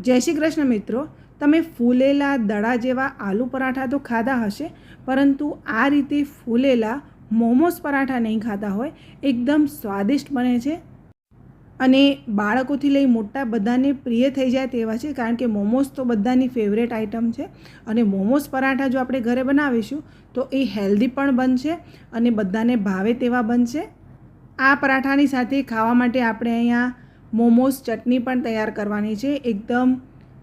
જય શ્રી કૃષ્ણ મિત્રો, તમે ફૂલેલા દડા જેવા આલુ પરાઠા તો ખાધા હશે, પરંતુ આ રીતે ફૂલેલા મોમોસ પરાઠા નહીં ખાતા હોય, એકદમ સ્વાદિષ્ટ બને છે. અને બાળકોથી લઈ મોટા બધાને પ્રિય થઈ જાય તેવા છે, કારણ કે મોમોસ તો બધાની ફેવરેટ આઇટમ છે. અને મોમોસ પરાઠા જો આપણે ઘરે બનાવીશું, તો એ હેલ્ધી પણ બનશે અને બધાને ભાવે તેવા બનશે. આ પરાઠાની સાથે ખાવા માટે આપણે અહીંયા મોમોસ ચટણી પણ તૈયાર કરવાની છે. એકદમ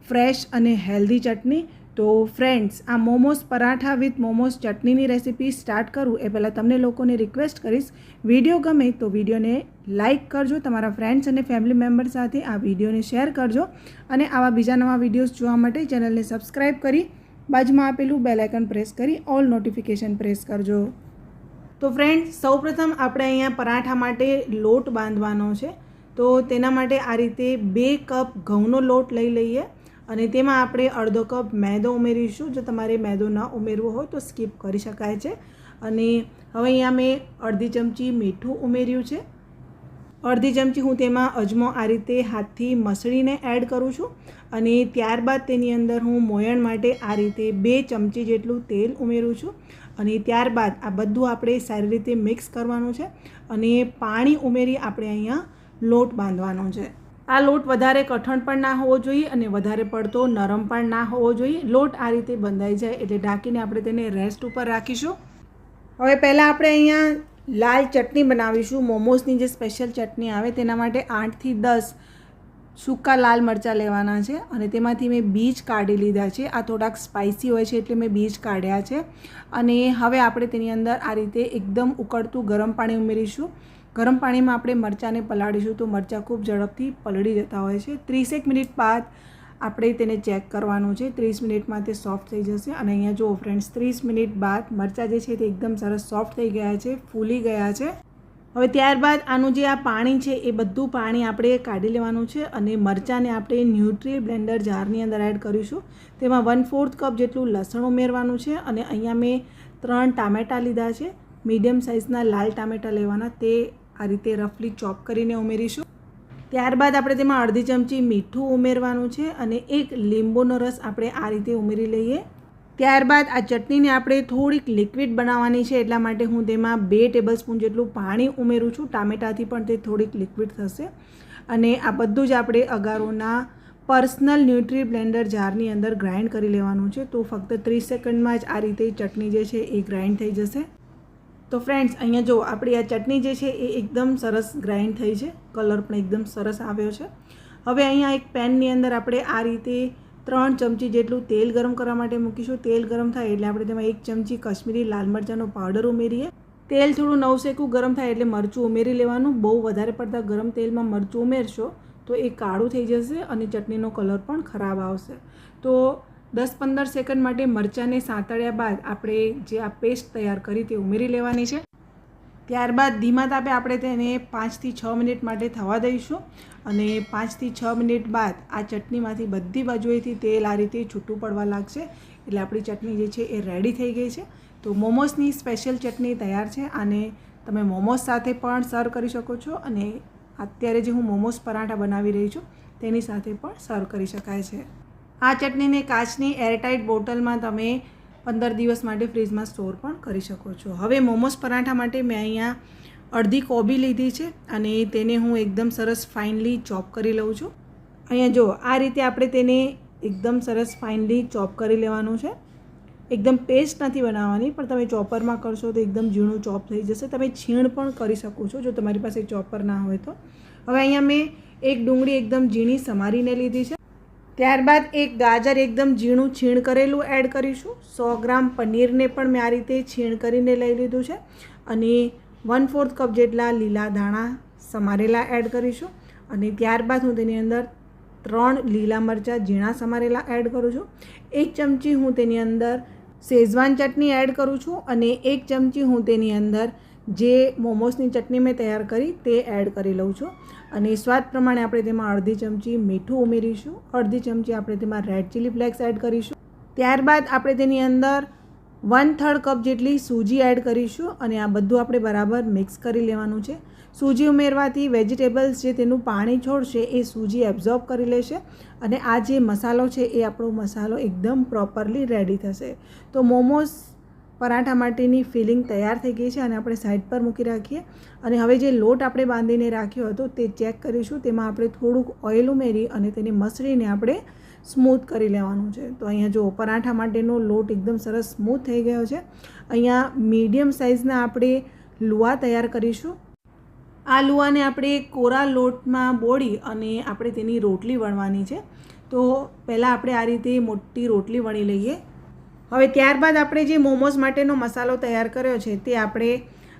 ફ્રેશ અને હેલ્ધી ચટણી. તો ફ્રેન્ડ્સ, આ મોમોસ પરાઠા વિથ મોમોસ ચટણીની રેસીપી સ્ટાર્ટ કરું. એ પહેલાં તમને લોકોને રિક્વેસ્ટ કરીશ, વીડિયો ગમે તો વિડીયોને લાઇક કરજો, તમારા ફ્રેન્ડ્સ અને ફેમિલી મેમ્બર સાથે આ વિડીયોને શેર કરજો અને આવા બીજા નવા વિડીયોઝ જોવા માટે ચેનલને સબસ્ક્રાઈબ કરી બાજુમાં આપેલું બેલાઇકન પ્રેસ કરી ઓલ નોટિફિકેશન પ્રેસ કરજો. તો ફ્રેન્ડ સૌપ્રથમ આપણે અહીંયા પરાઠા માટે લોટ બાંધવાનો છે. તો તેના માટે આ રીતે બે કપ ઘઉંનો લોટ લઈ લઈએ અને તેમાં આપણે અડધો કપ મેદો ઉમેરીશું. જો તમારે મેદો ન ઉમેરવો હોય તો સ્કીપ કરી શકાય છે. અને હવે અહીંયા મેં અડધી ચમચી મીઠું ઉમેર્યું છે. અડધી ચમચી હું તેમાં અજમો આ રીતે હાથથી મસળીને એડ કરું છું. અને ત્યારબાદ તેની અંદર હું મોયણ માટે આ રીતે બે ચમચી જેટલું તેલ ઉમેરું છું. અને ત્યારબાદ આ બધું આપણે સારી રીતે મિક્સ કરવાનું છે. અને પાણી ઉમેરી આપણે અહીંયા લોટ બાંધવાનો છે. આ લોટ વધારે કઠણ પણ ના હોવો જોઈએ અને વધારે પડતો નરમ પણ ના હોવો જોઈએ. લોટ આ રીતે બંધાઈ જાય એટલે ઢાંકીને આપણે તેને રેસ્ટ ઉપર રાખીશું. હવે પહેલાં આપણે અહીંયા લાલ ચટણી બનાવીશું. મોમોસની જે સ્પેશિયલ ચટણી આવે તેના માટે આઠથી દસ સૂકા લાલ મરચાં લેવાના છે અને તેમાંથી મેં બીજ કાઢી લીધા છે. આ થોડાક સ્પાઇસી હોય છે એટલે મેં બીજ કાઢ્યા છે. અને હવે આપણે તેની અંદર આ રીતે એકદમ ઉકળતું ગરમ પાણી ઉમેરીશું. ગરમ પાણીમાં આપણે મરચાંને પલાળીશું તો મરચાં ખૂબ ઝડપથી પલળી જતા હોય છે. ત્રીસેક મિનિટ બાદ આપણે તેને ચેક કરવાનું છે. ત્રીસ મિનિટમાં તે સોફ્ટ થઈ જશે અને અહીંયા જુઓ ફ્રેન્ડ્સ ત્રીસ મિનિટ બાદ મરચાં જે છે તે એકદમ સરસ સોફ્ટ થઈ ગયા છે, ફૂલી ગયા છે. હવે ત્યારબાદ આનું જે આ પાણી છે, એ બધું પાણી આપણે કાઢી લેવાનું છે અને મરચાંને આપણે ન્યુટ્રી બ્લેન્ડર જારની અંદર એડ કરીશું. તેમાં વન ફોર્થ કપ જેટલું લસણ ઉમેરવાનું છે અને અહીંયા મેં ત્રણ ટામેટાં લીધા છે. મીડિયમ સાઇઝના લાલ ટામેટાં લેવાના, તે આ રીતે રફલી ચોપ કરીને ઉમેરીશું. ત્યારબાદ આપણે તેમાં અડધી ચમચી મીઠું ઉમેરવાનું છે અને એક લીંબુનો રસ આપણે આ રીતે ઉમેરી લઈએ. ત્યારબાદ આ ચટણીને આપણે થોડીક લિક્વિડ બનાવવાની છે, એટલા માટે હું તેમાં બે ટેબલ સ્પૂન જેટલું પાણી ઉમેરું છું. ટામેટાથી પણ તે થોડીક લિક્વિડ થશે. અને આ બધું જ આપણે અગારોના પર્સનલ ન્યુટ્રી બ્લેન્ડર જારની અંદર ગ્રાઇન્ડ કરી લેવાનું છે. તો ફક્ત ત્રીસ સેકન્ડમાં જ આ રીતે ચટણી જે છે એ ગ્રાઇન્ડ થઈ જશે. તો ફ્રેન્ડ્સ અહીંયા જો આપણી આ ચટણી જે છે એ એકદમ સરસ ગ્રાઇન્ડ થઈ છે. કલર પણ એકદમ સરસ આવ્યો છે. હવે અહીંયા એક પેનની અંદર આપણે આ રીતે ત્રણ ચમચી જેટલું તેલ ગરમ કરવા માટે મૂકીશું. તેલ ગરમ થાય એટલે આપણે તેમાં એક ચમચી કશ્મીરી લાલ મરચાંનો પાવડર ઉમેરીએ. તેલ થોડું નવસેકું ગરમ થાય એટલે મરચું ઉમેરી લેવાનું. બહુ વધારે પડતા ગરમ તેલમાં મરચું ઉમેરશો તો એ કાળું થઈ જશે અને ચટણીનો કલર પણ ખરાબ આવશે. તો દસ પંદર સેકન્ડ માટે મરચાંને સાંતળ્યા બાદ આપણે જે આ પેસ્ટ તૈયાર કરી તે ઉમેરી લેવાની છે. ત્યારબાદ ધીમા તાપે આપણે તેને પાંચથી છ મિનિટ માટે થવા દઈશું અને પાંચથી છ મિનિટ બાદ આ ચટણીમાંથી બધી બાજુએથી તેલ આ રીતે છૂટું પડવા લાગશે. એટલે આપણી ચટણી જે છે એ રેડી થઈ ગઈ છે. તો મોમોસની સ્પેશિયલ ચટણી તૈયાર છે અને તમે મોમોસ સાથે પણ સર્વ કરી શકો છો અને અત્યારે જે હું મોમોસ પરાઠા બનાવી રહી છું તેની સાથે પણ સર્વ કરી શકાય છે. આ ચટણીને કાચની એરટાઇટ બોટલમાં તમે પંદર દિવસ માટે ફ્રીજમાં સ્ટોર પણ કરી શકો છો. હવે મોમોસ પરાઠા માટે મેં અહીંયા અડધી કોબી લીધી છે અને તેને હું એકદમ સરસ ફાઇનલી ચોપ કરી લઉં છું. અહીંયા જો આ રીતે આપણે તેને એકદમ સરસ ફાઇનલી ચોપ કરી લેવાનું છે. એકદમ પેસ્ટ નથી બનાવવાની, પણ તમે ચોપરમાં કરશો તો એકદમ ઝીણું ચોપ થઈ જશે. તમે છીણ પણ કરી શકો છો જો તમારી પાસે ચોપર ના હોય તો. હવે અહીંયા મેં એક ડુંગળી એકદમ ઝીણી સમારીને લીધી છે. ત્યારબાદ એક ગાજર એકદમ ઝીણું છીણ કરેલું એડ કરીશું. સો ગ્રામ પનીરને પણ મેં આ રીતે છીણ કરીને લઈ લીધું છે. અને વન ફોર્થ કપ જેટલા લીલા દાણા સમારેલા એડ કરીશું. અને ત્યારબાદ હું તેની અંદર ત્રણ લીલા મરચાં ઝીણા સમારેલા એડ કરું છું. એક ચમચી હું તેની અંદર શેઝવાન ચટણી એડ કરું છું. અને એક ચમચી હું તેની અંદર જે મોમોસની ચટણી મેં તૈયાર કરી તે એડ કરી લઉં છું. અને સ્વાદ પ્રમાણે આપણે તેમાં અડધી ચમચી મીઠું ઉમેરીશું. અડધી ચમચી આપણે તેમાં રેડ ચીલી ફ્લેક્સ એડ કરીશું. ત્યારબાદ આપણે તેની અંદર વન થર્ડ કપ જેટલી સૂજી એડ કરીશું અને આ બધું આપણે બરાબર મિક્સ કરી લેવાનું છે. સૂજી ઉમેરવાથી વેજીટેબલ્સ જે તેનું પાણી છોડશે એ સૂજી એબ્ઝોર્બ કરી લેશે અને આ જે મસાલો છે એ આપણો મસાલો એકદમ પ્રોપરલી રેડી થશે. તો મોમોસ પરાઠા માટેની ફિલિંગ તૈયાર થઈ ગઈ છે અને આપણે સાઈડ પર મૂકી રાખીએ. અને હવે જે લોટ આપણે બાંધીને રાખ્યો હતો તે ચેક કરીશું. તેમાં આપણે થોડુંક ઓઇલ ઉમેરી અને તેને મસળીને આપણે સ્મૂથ કરી લેવાનું છે. તો અહીંયા જો પરાઠા માટેનો લોટ એકદમ સરસ સ્મૂથ થઈ ગયો છે. અહીંયા મીડિયમ સાઇઝના આપણે લુવા તૈયાર કરીશું. આ લુવાને આપણે કોરા લોટમાં બોળી અને આપણે તેની રોટલી વણવાની છે. તો પહેલાં આપણે આ રીતે મોટી રોટલી વણી લઈએ. હવે ત્યારબાદ આપણે જે મોમોઝ માટેનો મસાલો તૈયાર કર્યો છે, તે આપણે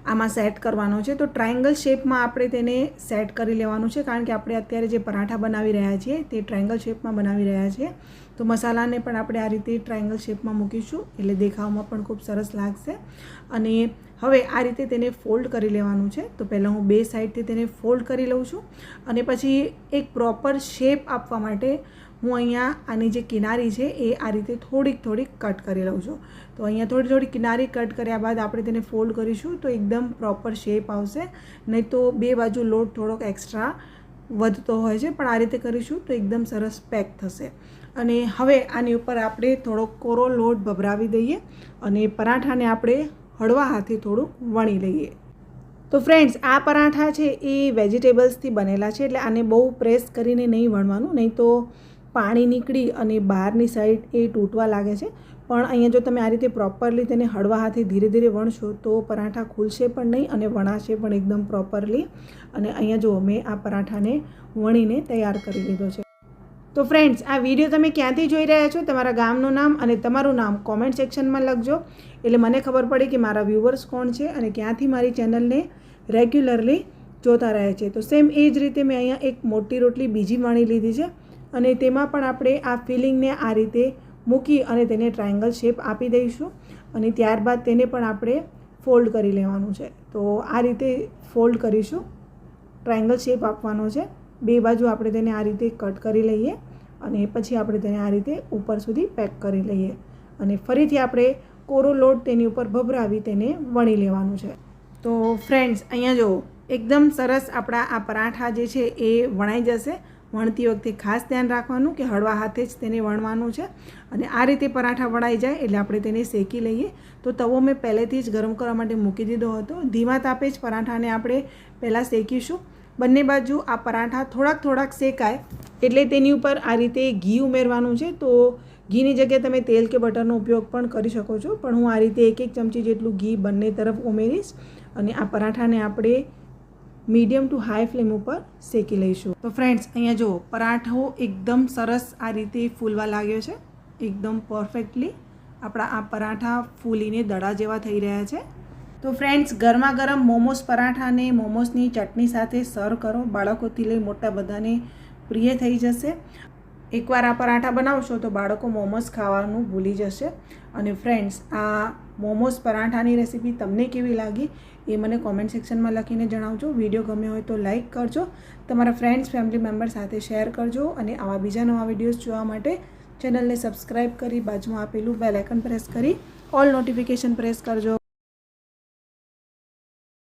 આમાં સેટ કરવાનો છે. તો ટ્રાયંગલ શેપમાં આપણે તેને સેટ કરી લેવાનું છે, કારણ કે આપણે અત્યારે જે પરાઠા બનાવી રહ્યા છીએ, તે ટ્રાયંગલ શેપમાં બનાવી રહ્યા છીએ. તો મસાલાને પણ આપણે આ રીતે ટ્રાયંગલ શેપમાં મૂકીશું, એટલે દેખાવમાં પણ ખૂબ સરસ લાગશે. અને હવે આ રીતે તેને ફોલ્ડ કરી લેવાનું છે. તો પહેલાં હું બે સાઈડથી તેને ફોલ્ડ કરી લઉં છું અને પછી એક પ્રોપર શેપ આપવા માટે હું અહીંયા આની જે કિનારી છે એ આ રીતે થોડીક થોડીક કટ કરી લઉં છું. તો અહીંયા થોડી થોડી કિનારી કટ કર્યા બાદ આપણે તેને ફોલ્ડ કરીશું તો એકદમ પ્રોપર શેપ આવશે. નહીં તો બે બાજુ લોટ થોડોક એક્સ્ટ્રા વધતો હોય છે, પણ આ રીતે કરીશું તો એકદમ સરસ પેક થશે. અને હવે આની ઉપર આપણે થોડોક કોરો લોટ ભભરાવી દઈએ અને પરાઠાને આપણે હળવા હાથે થોડુંક વણી લઈએ. તો ફ્રેન્ડ્સ, આ પરાઠા છે એ વેજીટેબલ્સથી બનેલા છે, એટલે આને બહુ પ્રેસ કરીને નહીં વણવાનું. નહીં તો પાણી નીકળી અને બહારની સાઈડ એ તૂટવા લાગે છે. પણ અહીંયા જો તમે આ રીતે પ્રોપરલી તેને હળવા હાથે ધીરે ધીરે વણશો તો પરાઠા ખુલશે પણ નહીં અને વણાશે પણ એકદમ પ્રોપરલી અને અહીંયા જો મેં આ પરાઠાને વણીને તૈયાર કરી લીધો છે. તો ફ્રેન્ડ્સ આ વીડિયો તમે ક્યાંથી જોઈ રહ્યા છો? તમારા ગામનું નામ અને તમારું નામ કોમેન્ટ સેક્શનમાં લખજો. એટલે મને ખબર પડે કે મારા વ્યૂવર્સ કોણ છે અને ક્યાંથી મારી ચેનલને રેગ્યુલરલી જોતા રહે છે. તો સેમ એ જ રીતે મેં અહીંયા એક મોટી રોટલી બીજી વણી લીધી છે. અને તેમાં પણ આપણે આ ફિલિંગને આ રીતે મૂકી અને તેને ટ્રાયંગલ શેપ આપી દઈશું અને ત્યારબાદ તેને પણ આપણે ફોલ્ડ કરી લેવાનું છે. તો આ રીતે ફોલ્ડ કરીશું. ટ્રાયંગલ શેપ આપવાનો છે. બે બાજુ આપણે તેને આ રીતે કટ કરી લઈએ અને પછી આપણે તેને આ રીતે ઉપર સુધી પેક કરી લઈએ અને ફરીથી આપણે કોરો લોટ તેની ઉપર ભભરાવી તેને વણી લેવાનું છે. તો ફ્રેન્ડ્સ, અહીંયા જો એકદમ સરસ આપણા આ પરાઠા જે છે એ વણાઈ જશે વણતી વખતે ખાસ ધ્યાન રાખવાનું કે હળવા હાથે જ તેને વણવાનું છે. અને આ રીતે પરાઠા વણાઈ જાય એટલે આપણે તેને શેકી લઈએ. તો તવો મેં પહેલેથી જ ગરમ કરવા માટે મૂકી દીધો હતો. ધીમા તાપે જ પરાઠાને આપણે પહેલાં શેકીશું. બંને બાજુ આ પરાઠા થોડાક થોડાક શેકાય એટલે તેની ઉપર આ રીતે ઘી ઉમેરવાનું છે. તો ઘીની જગ્યાએ તમે તેલ કે બટરનો ઉપયોગ પણ કરી શકો છો. પણ હું આ રીતે એક એક ચમચી જેટલું ઘી બંને તરફ ઉમેરીશ. અને આ પરાઠાને આપણે મીડિયમ ટુ હાઈ ફ્લેમ ઉપર શેકી લઈશું. તો ફ્રેન્ડ્સ અહીંયા જુઓ, પરાઠો એકદમ સરસ આ રીતે ફૂલવા લાગ્યો છે. એકદમ પરફેક્ટલી આપણા આ પરાઠા ફૂલીને દડા જેવા થઈ રહ્યા છે. તો ફ્રેન્ડ્સ ગરમા ગરમ મોમોસ પરાઠાને મોમોસની ચટણી સાથે સર્વ કરો. બાળકોથી લઈ મોટા બધાને પ્રિય થઈ જશે. એકવાર આ પરાઠા બનાવશો તો બાળકો મોમોસ ખાવાનું ભૂલી જશે. અને ફ્રેન્ડ્સ આ મોમોસ પરાઠાની રેસીપી તમને કેવી લાગી એ મને કોમેન્ટ સેક્શનમાં લખીને જણાવજો. વીડિયો ગમ્યો હોય તો લાઇક કરજો. તમારા ફ્રેન્ડ્સ ફેમિલી મેમ્બર સાથે શેર કરજો અને આવા બીજા નવા વિડીયોઝ જોવા માટે ચેનલને સબસ્ક્રાઈબ કરી બાજુમાં આપેલું બેલ આઇકન પ્રેસ કરી ઓલ નોટિફિકેશન પ્રેસ કરજો.